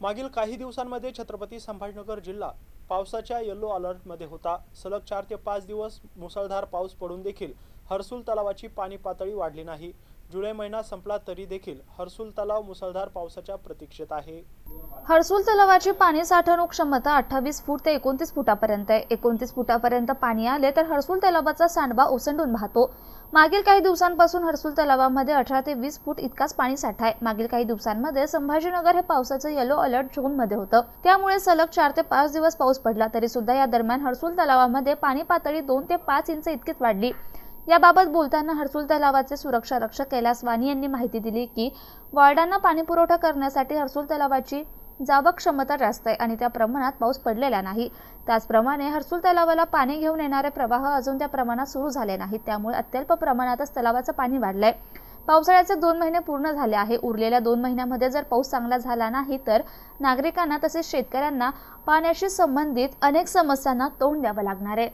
मागील काही दिवसांमध्ये छत्रपती संभाजीनगर जिल्हा पावसाच्या येलो अलर्टमध्ये होता. सलग चार ते पाच दिवस मुसळधार पाऊस पडून देखील हर्सुल तलावाची पाणी पातळी वाढली नाही. जुलै महिना संपला तरी देखील हर्सुल तलाव मुसळधार पावसाच्या प्रतीक्षेत आहे. हर्सुल तलावाची पाणी साठवणूक क्षमता अठ्ठावीस फूट ते एकोणतीस फुटापर्यंत आहे. एकोणतीस फुटापर्यंत पाणी आले तर हर्सुल तलावाचा सांडवा ओसंडून वाहतो. मागील काही दिवसांपासून हर्सुल तलावामध्ये अठरा ते वीस फूट इतकाच पाणी साठा आहे मागील काही दिवसांमध्ये संभाजीनगर हे पावसाचं येलो अलर्ट झोनमध्ये होतं. त्यामुळे सलग चार ते पाच दिवस पाऊस पडला तरी सुद्धा या दरम्यान हर्सुल तलावामध्ये पाणी पातळी दोन ते पाच इंच इतकीच वाढली. याबाबत बोलताना हर्सुल तलावाचे सुरक्षा रक्षक कैलास वाणी यांनी माहिती दिली की वॉर्डांना पाणी पुरवठा करण्यासाठी हर्सुल तलावाची जावक क्षमता जास्त आहे आणि त्या प्रमाणात पाऊस पडलेला नाही. त्याचप्रमाणे हर्सुल तलावाला पाणी घेऊन येणारे प्रवाह अजून त्या प्रमाणात सुरू झाले नाहीत. त्यामुळे अत्यल्प प्रमाणातच तलावाचं पाणी वाढलंय. पावसाळ्याचे दोन महिने पूर्ण झाले आहे. उरलेल्या दोन महिन्यामध्ये जर पाऊस चांगला झाला नाही तर नागरिकांना तसेच शेतकऱ्यांना पाण्याशी संबंधित अनेक समस्यांना तोंड द्यावं लागणार आहे.